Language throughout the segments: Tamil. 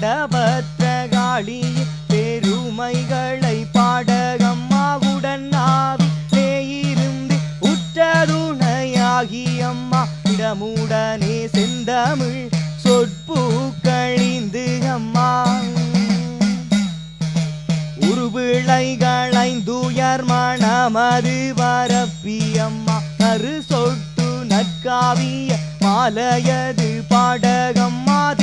ஆதிரு காளி பெருமைகளை பாடகம்மாவுடன் உடன் ஆவிலே இருந்து உற்றதுணையாகி அம்மா இடமுடனே செந்தமிழ் சொற்பூக்களிந்து அம்மா. உருவிளைகளைந்துயர் மணமது வரப்பி அம்மா. கரு சொட்டு நற்காவிய மாலையது பாடகம்மா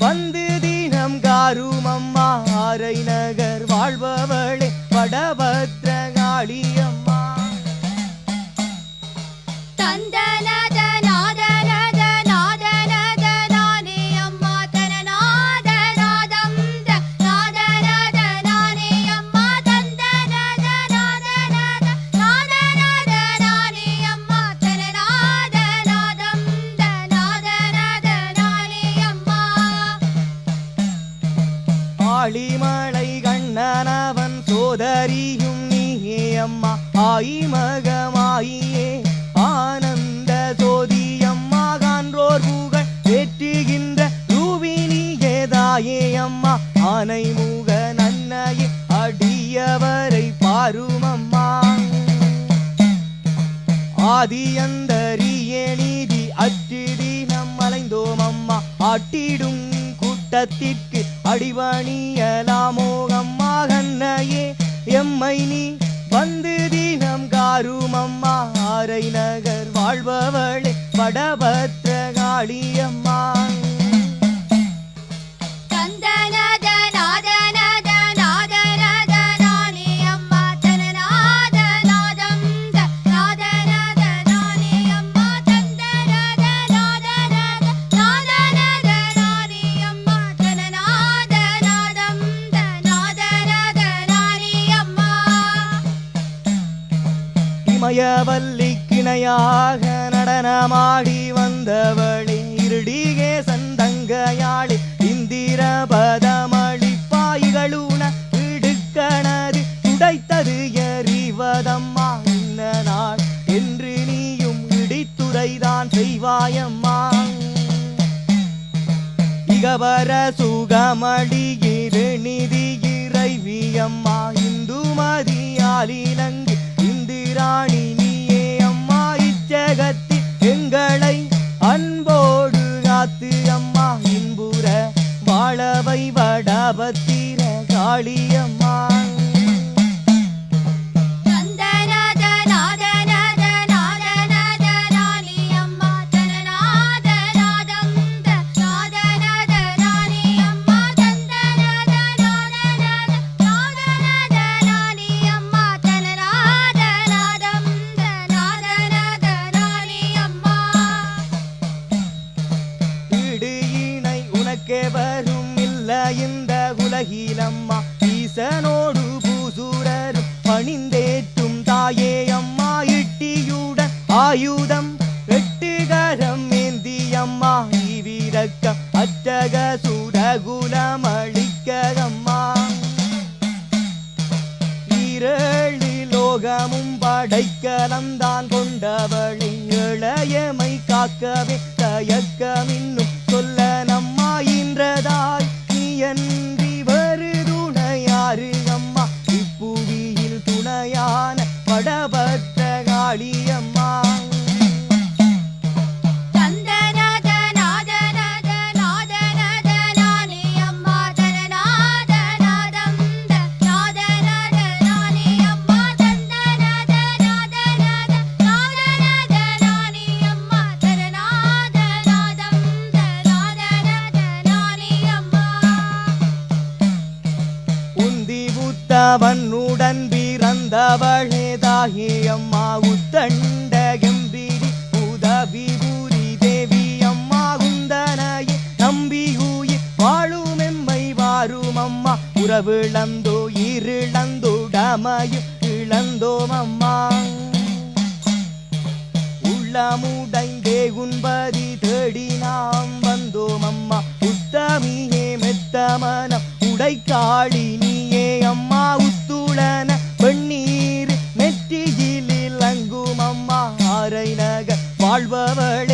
வந்து தினம் காருமம்மா ஆரை நகர் வாழ்பவளே வடபத்ர அம்மா. தந்தன ஆயி மகமாயியே ஆனந்த ஜோதியம்மா கான்றோர் புகழ் ஏற்றுகின்ற ரூபினியே தாயே அம்மா. ஆனை மூக நன்னையே அடியவரை பாருமம்மா. ஆதியந்தரியே நீதி அற்றிடி நம் அலைந்தோம் அம்மா ஆட்டிடும் கூட்டத்திற்கு அடிபணியலாமோ அம்மா கண்ணையே எம்மை நீ தினம் ஆரை நகர் வாழ்பவளே வடபத்திர காளியம்மா இமயவல்லி கிணையாக நடனமாடி வந்தவளே இருடிகே சந்தங்கையாளி இந்திர பதமளி பாய்களுன இடுக்கணது துடைத்தது எறிவதம்மா இன்ன நாள் என்று நீயும் இடித்துரைதான் செய்வாயம்மா. இகவர சுகமடி இரு நிதி இறைவியம்மா இந்துமதியாலினங்கு இந்திராணி நீயே அம்மா இச்சகத்தில் எங்களை அடைக்கலந்தான் கொண்டவளை இளையமை காக்கவே தயக்கமின்னும் சொல்ல நம்மாயின்றதாய் நீ என்றி வரு துணையாறு அம்மா. இப்புவியில் துணையான படபத்த காளியம்மா அவனுடன் பிறந்தவளே தாயே அம்மா உத்தண்ட எம்பிரி உதவி பூரி தேவி அம்மா குந்தனையே நம்பி உயிர் வாழும் எம்மை வாரும் அம்மா. உறவிழந்தோ இருளந்தோடமையும் இழந்தோம் அம்மா. உள்ளமுடைந்தே உன்பதி தேடி நாம் வந்தோம் அம்மா. உத்தமியே மெத்த மனம் உடைக்காளி நீயே அம்மா. பூளன வெண்ணீர் நெற்றியிலில் அங்குமம்மா அரை நக வாழ்பவள்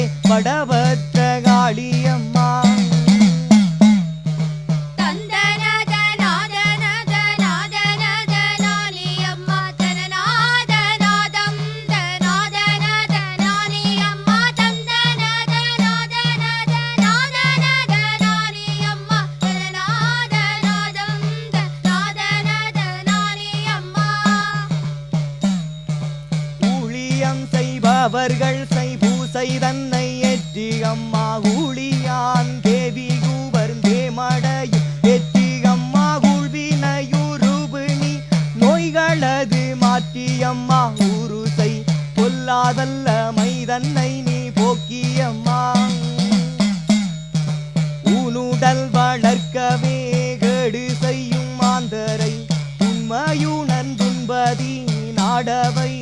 மயுணன் துன்பதி நாடவை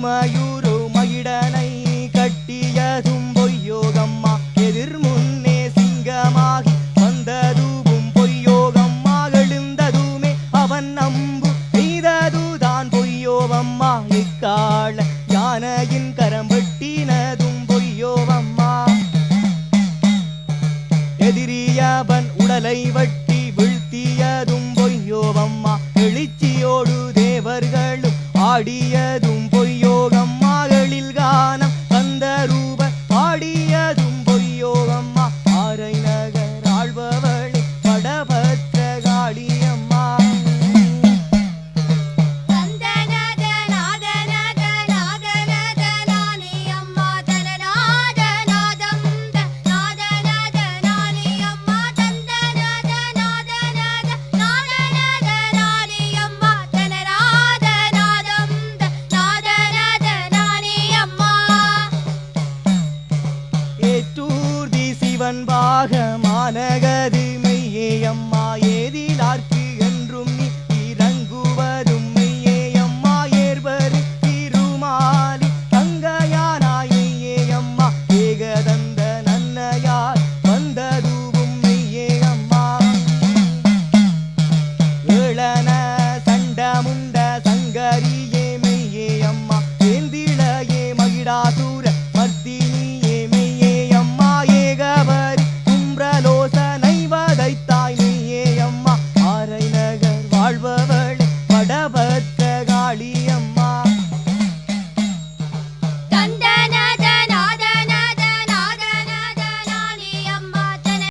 My youth.